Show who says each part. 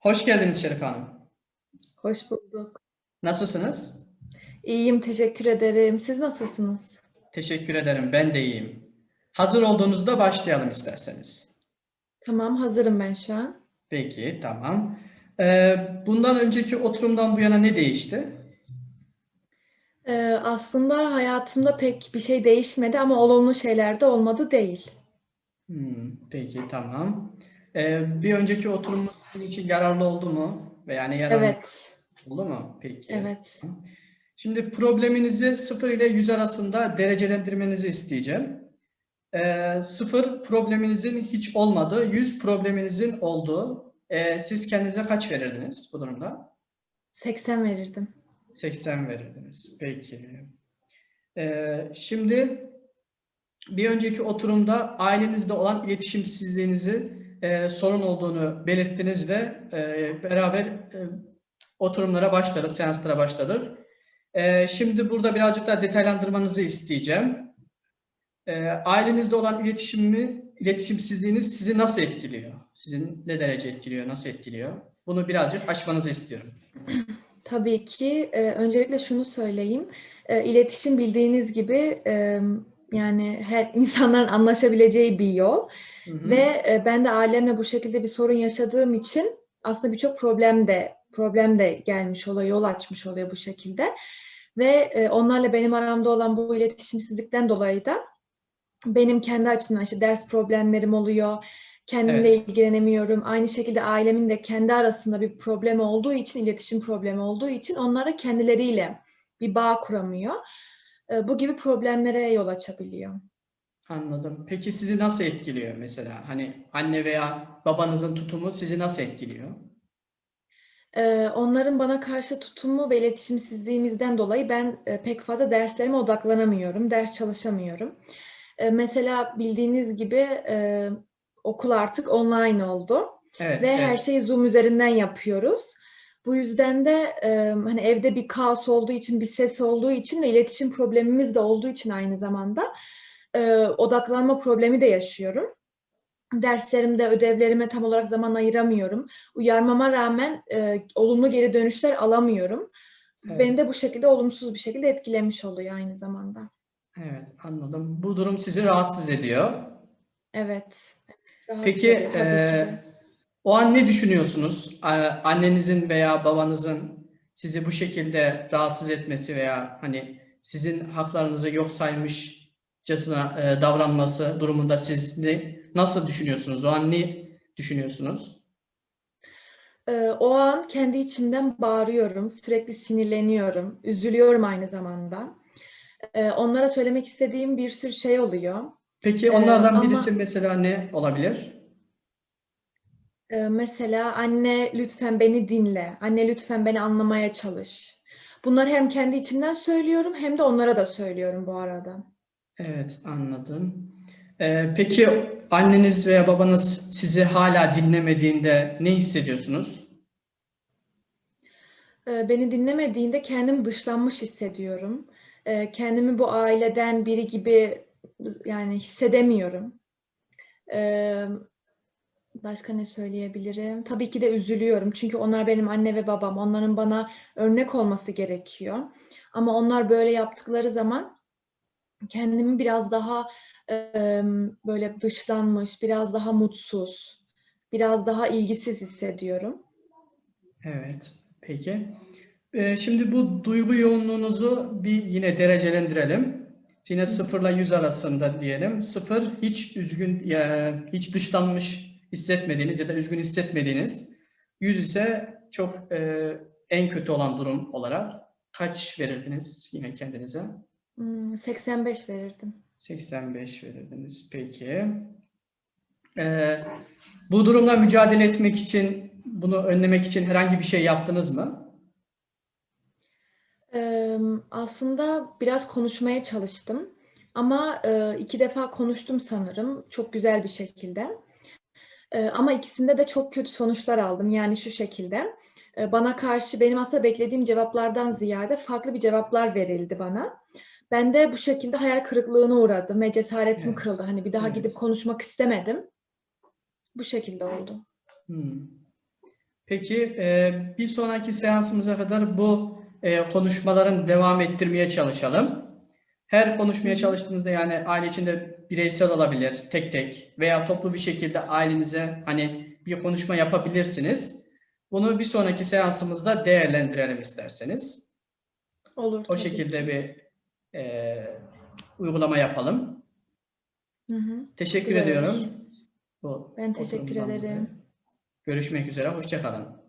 Speaker 1: Hoş geldiniz Şerife Hanım.
Speaker 2: Hoş bulduk.
Speaker 1: Nasılsınız?
Speaker 2: İyiyim, teşekkür ederim. Siz nasılsınız?
Speaker 1: Teşekkür ederim. Ben de iyiyim. Hazır olduğunuzda başlayalım isterseniz.
Speaker 2: Tamam, hazırım ben şu an.
Speaker 1: Peki, tamam. Ee, bundan önceki oturumdan bu yana ne değişti?
Speaker 2: Ee, aslında hayatımda pek bir şey değişmedi ama olumlu şeyler de olmadı değil.
Speaker 1: Hmm, peki, tamam. Ee, bir önceki oturumumuz sizin için yararlı oldu mu? Veya ne yararlı
Speaker 2: Evet,
Speaker 1: oldu mu? Peki.
Speaker 2: evet.
Speaker 1: Şimdi probleminizi 0 ile 100 arasında derecelendirmenizi isteyeceğim. Ee, 0 probleminizin hiç olmadığı, 100 probleminizin olduğu. Ee, siz kendinize kaç verirdiniz bu durumda?
Speaker 2: 80 verirdim.
Speaker 1: 80 verirdiniz. Peki. Ee, şimdi bir önceki oturumda ailenizde olan iletişimsizliğinizi e, sorun olduğunu belirttiniz ve e, beraber e, oturumlara başladık, seanslara başladık. Ee, şimdi burada birazcık daha detaylandırmanızı isteyeceğim. Ee, ailenizde olan iletişimi, iletişimsizliğiniz sizi nasıl etkiliyor? Sizin ne derece etkiliyor, nasıl etkiliyor? Bunu birazcık açmanızı istiyorum.
Speaker 2: Tabii ki. e, öncelikle şunu söyleyeyim. E, iletişim bildiğiniz gibi e, yani her insanların anlaşabileceği bir yol.
Speaker 1: Hı hı.
Speaker 2: Ve e, ben de ailemle bu şekilde bir sorun yaşadığım için aslında birçok problem de problem de gelmiş oluyor, yol açmış oluyor bu şekilde. Ve e, onlarla benim aramda olan bu iletişimsizlikten dolayı da benim kendi açımdan işte ders problemlerim oluyor. Kendimle
Speaker 1: Evet.
Speaker 2: ilgilenemiyorum. Aynı şekilde ailemin de kendi arasında bir problem olduğu için, iletişim problemi olduğu için onlara kendileriyle bir bağ kuramıyor. E, bu gibi problemlere yol açabiliyor.
Speaker 1: Anladım. Peki sizi nasıl etkiliyor mesela? Hani anne veya babanızın tutumu sizi nasıl etkiliyor?
Speaker 2: Ee, onların bana karşı tutumu ve iletişimsizliğimizden dolayı ben e, pek fazla derslerime odaklanamıyorum, ders çalışamıyorum. Ee, mesela bildiğiniz gibi e, okul artık online oldu
Speaker 1: Evet,
Speaker 2: ve her
Speaker 1: evet.
Speaker 2: şeyi Zoom üzerinden yapıyoruz. Bu yüzden de e, hani evde bir kaos olduğu için, bir ses olduğu için ve iletişim problemimiz de olduğu için aynı zamanda e, odaklanma problemi de yaşıyorum. Derslerimde, ödevlerime tam olarak zaman ayıramıyorum. Uyarmama rağmen e, olumlu geri dönüşler alamıyorum.
Speaker 1: Evet.
Speaker 2: Beni de bu şekilde olumsuz bir şekilde etkilemiş oluyor aynı zamanda.
Speaker 1: Evet, anladım. Bu durum sizi rahatsız ediyor.
Speaker 2: Evet. Rahatsız
Speaker 1: Peki,
Speaker 2: ediyor.
Speaker 1: O an ne düşünüyorsunuz? Annenizin veya babanızın sizi bu şekilde rahatsız etmesi veya hani sizin haklarınızı yok saymışçasına e, davranması durumunda siz ne, nasıl düşünüyorsunuz? O an ne düşünüyorsunuz?
Speaker 2: Ee, o an kendi içimden bağırıyorum, sürekli sinirleniyorum, üzülüyorum aynı zamanda. Ee, onlara söylemek istediğim bir sürü şey oluyor.
Speaker 1: Peki
Speaker 2: Ee,
Speaker 1: onlardan
Speaker 2: ama
Speaker 1: birisi mesela ne olabilir?
Speaker 2: E, mesela anne lütfen beni dinle, anne lütfen beni anlamaya çalış. Bunları hem kendi içimden söylüyorum hem de onlara da söylüyorum bu arada.
Speaker 1: Evet, anladım. Ee, peki anneniz veya babanız sizi hala dinlemediğinde ne hissediyorsunuz?
Speaker 2: Ee, Beni dinlemediğinde kendimi dışlanmış hissediyorum. Ee, Kendimi bu aileden biri gibi yani hissedemiyorum. Ee, Başka ne söyleyebilirim? Tabii ki de üzülüyorum. Çünkü onlar benim anne ve babam. Onların bana örnek olması gerekiyor. Ama onlar böyle yaptıkları zaman kendimi biraz daha e, böyle dışlanmış, biraz daha mutsuz, biraz daha ilgisiz hissediyorum.
Speaker 1: Evet, peki. Ee, şimdi bu duygu yoğunluğunuzu bir yine derecelendirelim. Yine 0 ile 100 arasında diyelim. 0 hiç üzgün, ya, hiç dışlanmış hissetmediğiniz ya da üzgün hissetmediğiniz. 100 ise çok e, en kötü olan durum olarak kaç verirdiniz yine kendinize?
Speaker 2: Hmm, 85 verirdim.
Speaker 1: 85 verirdiniz. Peki. Ee, bu durumla mücadele etmek için, bunu önlemek için herhangi bir şey yaptınız mı?
Speaker 2: Eee, aslında biraz konuşmaya çalıştım. Ama e, iki defa konuştum sanırım. Çok güzel bir şekilde. Ee, ama ikisinde de çok kötü sonuçlar aldım. Yani şu şekilde. e, Bana karşı benim aslında beklediğim cevaplardan ziyade farklı bir cevaplar verildi bana. Ben de bu şekilde hayal kırıklığına uğradım ve cesaretim
Speaker 1: Evet,
Speaker 2: kırıldı. Hani bir daha
Speaker 1: evet.
Speaker 2: gidip konuşmak istemedim. Bu şekilde oldu.
Speaker 1: Hmm. Peki e, bir sonraki seansımıza kadar bu e, konuşmaların devam ettirmeye çalışalım. Her konuşmaya çalıştığınızda yani aile içinde bireysel olabilir, tek tek veya toplu bir şekilde ailenize hani bir konuşma yapabilirsiniz. Bunu bir sonraki seansımızda değerlendirelim isterseniz.
Speaker 2: Olur
Speaker 1: O şekilde
Speaker 2: ki.
Speaker 1: bir e, uygulama yapalım.
Speaker 2: Hı hı.
Speaker 1: Teşekkür
Speaker 2: Güzel
Speaker 1: ediyorum. Bu
Speaker 2: Ben teşekkür
Speaker 1: dolayı.
Speaker 2: ederim.
Speaker 1: Görüşmek üzere. Hoşça kalın.